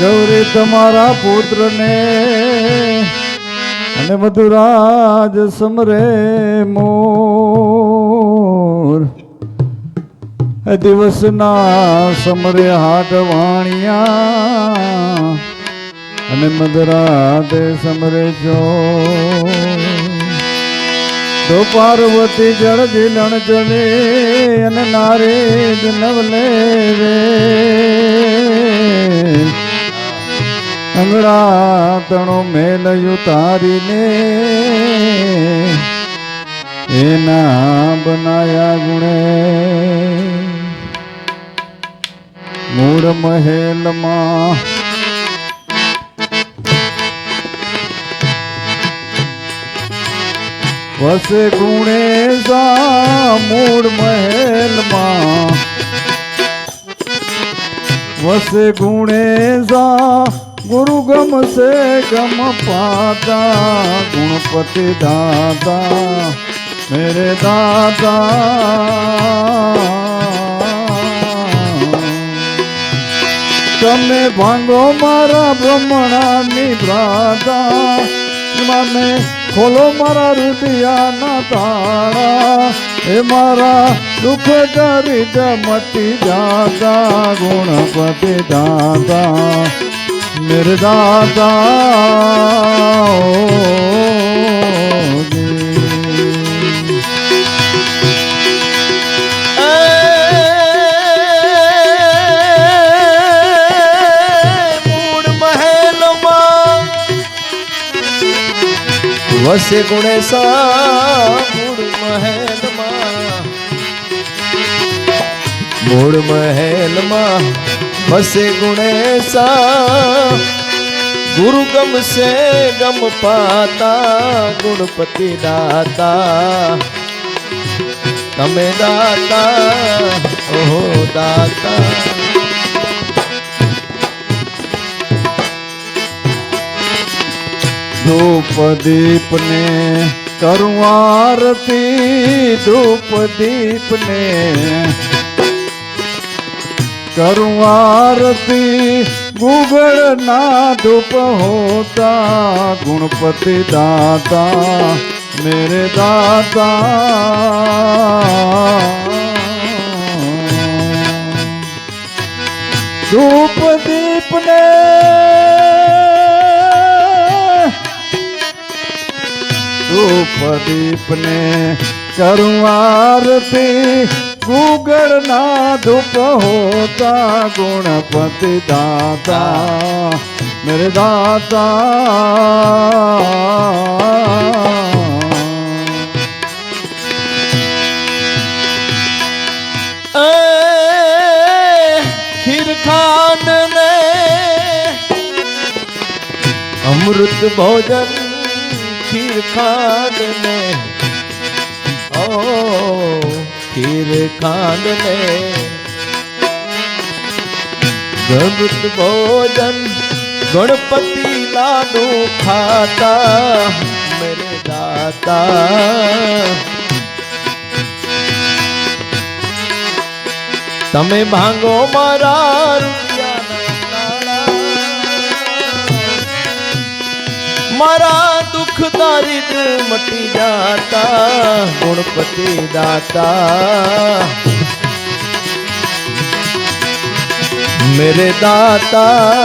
ગૌરી તમારા પુત્રને. અને મધુરાજ સમરે મોર. દિવસના સમરે હાટ વાણિયા. અને મધરાતે સમરે જો તો પાર્વતી જળ જીલણ જલે અને નારે નવલે રે અંગડા તણો મેલયું તારીને. એના બનાયા ગુણે. મૂળ મહેલમાં વસે ગુણે સા મૂળ મહેલમાં. વસે ગુણે સા ગુરુ ગમશે ગમ પાતા, ગુણપતિ દાતા, મેરે દાતા. તમે ભાંગો મારા બ્રહ્મણાની ભ્રાતા મને ખોલો મારા રુદિયાના તાળા, એ મારા દુઃખ કરી મટી જાતા, ગુણપતિ દાતા. મેરે દાતા ઓ જી. મૂળ મહેલમાં વસે મૂળ મહેલમાં મૂળ મહેલમાં વસે ગુણેશા ગુરુ ગમશે ગમ પાતા ગુણપતિ દાતા તમે દાતા ઓહો દાતા ધૂપ દીપને કરું આરતી ધૂપ દીપને કરું આરતી ગુગળ ના ધૂપ હોતા ગુણપતિ દાતા મેરે દાતા ધૂપ દીપને ધૂપ દીપને કરું આરતી ગુગળ ના ધૂપ હોતા ગુણપતિ દાતા મેરે દાતા. ખીરખાન ને અમૃત ભોજન ખીરખાન ને ઓ ખીરખાન ને અમૃત ભોજન ગણપતિ લાડુ ખાતા મેરે દાતા તમે ભાંગો મારા નાણાં. મારા દુઃખ દારિદ્ર મટી જાતા ગુણપતિ દાતા મેરે દાતા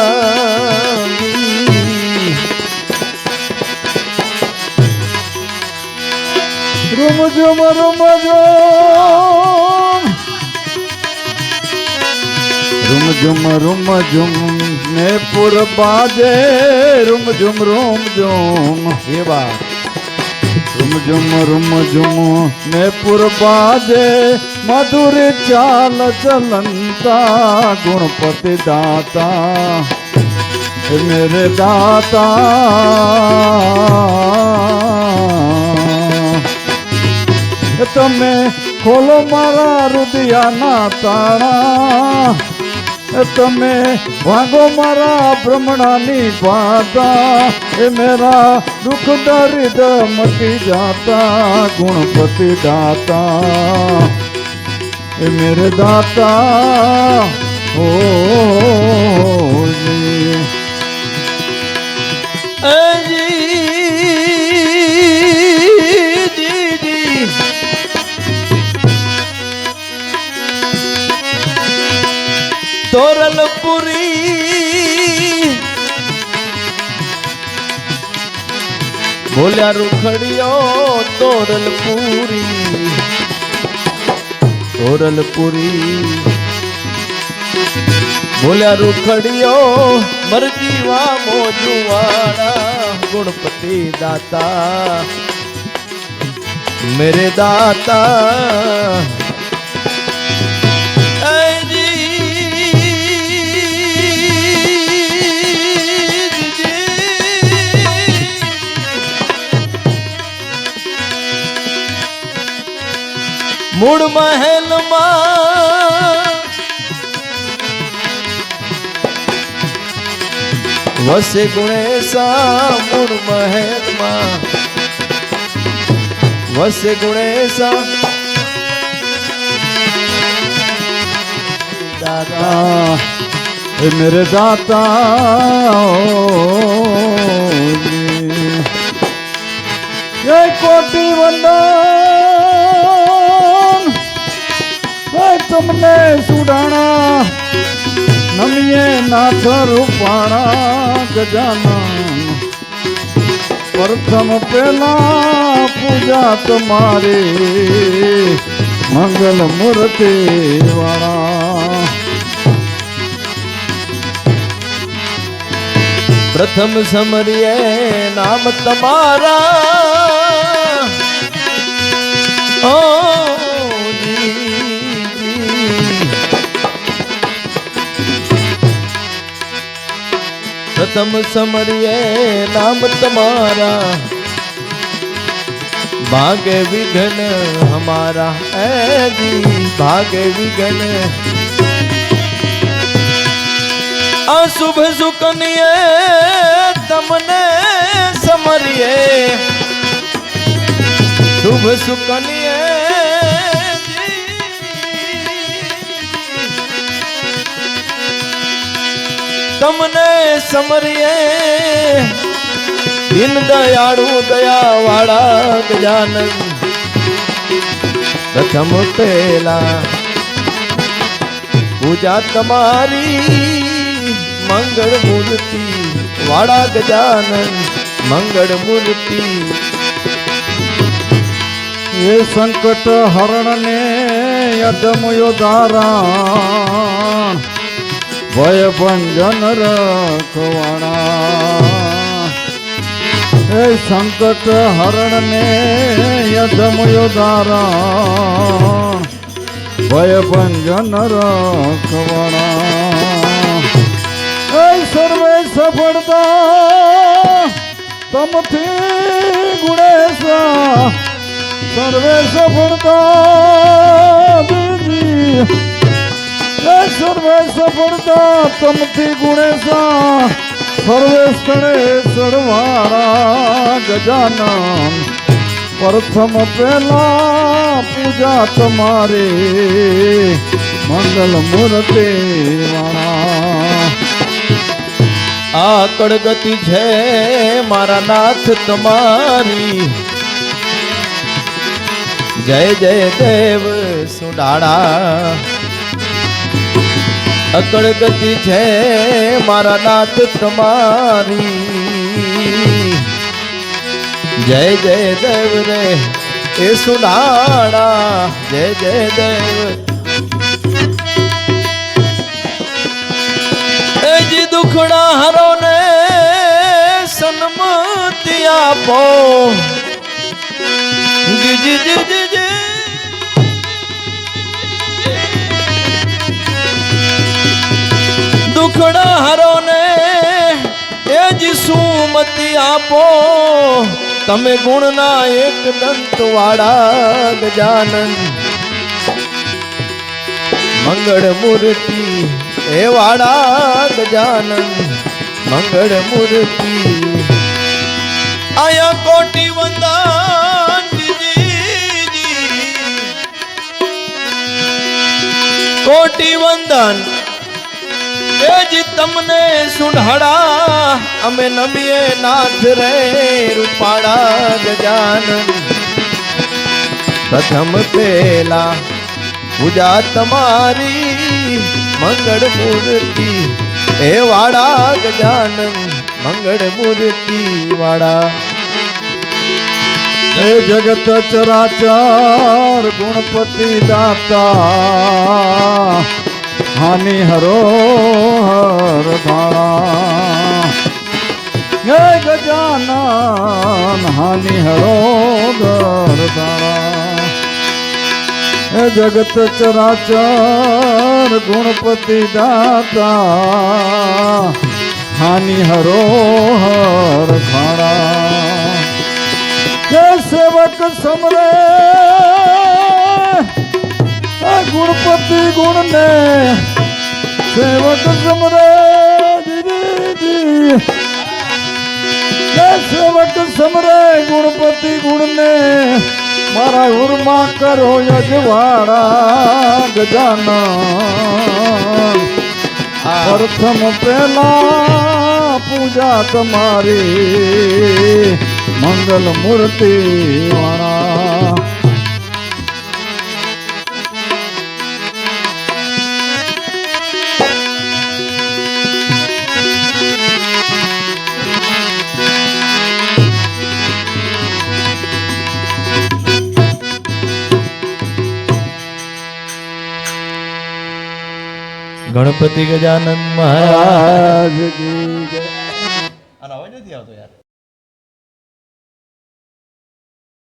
રૂમ ઝુમ રૂમ ઝુમ રૂમ ઝુમ રૂમ ઝુમ ને પુર બાજે રૂમ ઝુમ રૂમ ઝુમ એવા રૂમ ઝુમ રૂમ ઝુમ ને પુર બાજે મધુર ચાલ ચલંતા ગુણપતિ દાતા હે મેરે દાતા તમે ખોલો મારા રુદિયાના તાળા તમે ભાગો મારા ભ્રમણાની પાતા એ મેરા દુઃખ દરિદ મટી જાતા ગુણપતિ દાતા એ મેરે દાતા ઓ જી બોલ્યા રૂખડિયો તોરલપુરી તોરલપુરી. બોલ્યા રૂખડિયો મરજીવા મોજુવાળા ગુણપતિ દાતા. મેરે દાતા મૂળ મહેલમાં વસે ગુણેશા મૂળ મહેલમાં વસે ગુણેશા દાદા એ મેરે દાતા રૂપાણા ગજાનન. પ્રથમ પેલા પૂજા તમારી મંગલ મૂર્તિ વાળા. પ્રથમ સમરીએ નામ તમારા. પ્રથમ સમરીએ નામ તમારા ભાગે વિઘન હમારા એ જી ભાગે વિઘન આ શુભ સુકનીએ તમને સમરીએ શુભ સુકનીએ તમને સમરીએ. દિન દયાળુ દયા વાળા ગજાનન. પ્રથમ પેલા પૂજા તમારી મંગળ મૂર્તિ વાળા ગજાનન. મંગળ મૂર્તિ. એ સંકટ હરણ ને અધમયો ધારણ. ભય ભંજન રખવાણા એ સંકટ હરણ ને અધમયો ધારણ ભય ભંજન રખવાણા એ સર્વે સફળતા તમથી ગુણેશા સર્વે સફળતા દીદી એ સર્વે સફળતા તમથી ગુણેશા. સર્વે સ્થળે ગજાનન. પ્રથમ પહેલા પૂજા તમારી મંગલ મૂર્તિ વાળા. આ કડગતિ છે મારા નાથ તમારી. જય જય દેવ સુડાળા. અકળ ગતિ છે મારા નાથ તમારી. જય જય દેવ રે, એ સુડાળા જય જય દેવ સુમતિ આપો. તમે ગુણના એક દંત વાળા ગજાનન. મંગળ મૂર્તિ એ વાળા ગજાનન. મંગળ મૂર્તિ. આયા કોટી વંદન. કોટી વંદન એ તમને સુંઢાડા. અમે નમીએ નાથ રે રૂપાળા ગજાન પ્રથમ પેલા પૂજા તમારી મંગળ મૂર્તિ હે વાળા ગજાન મંગળ મૂર્તિ વાડા હે જગત ચરાચર ગુણપતિ દાતા. હાનિ હરો હર ધારા હે ગજાનન હાનિ હરો ધર ધારા હે જગત ચરાચર ગુણપતિ દાતા હાનિ હરો હર ખાણા જય સેવક સમરે ગુણપતિ ગુણ ને સેવક સમરે સેવક સમરે ગુણપતિ ગુણ ને મારા ઉરમાં કરો યજવાડા ગજાનન પ્રથમ પેલા પૂજા તમારી મંગલ મૂર્તિ વાળા ગણપતિ ગજાનંદ મહારાજ. આનો અવાજ નથી આવતો યાર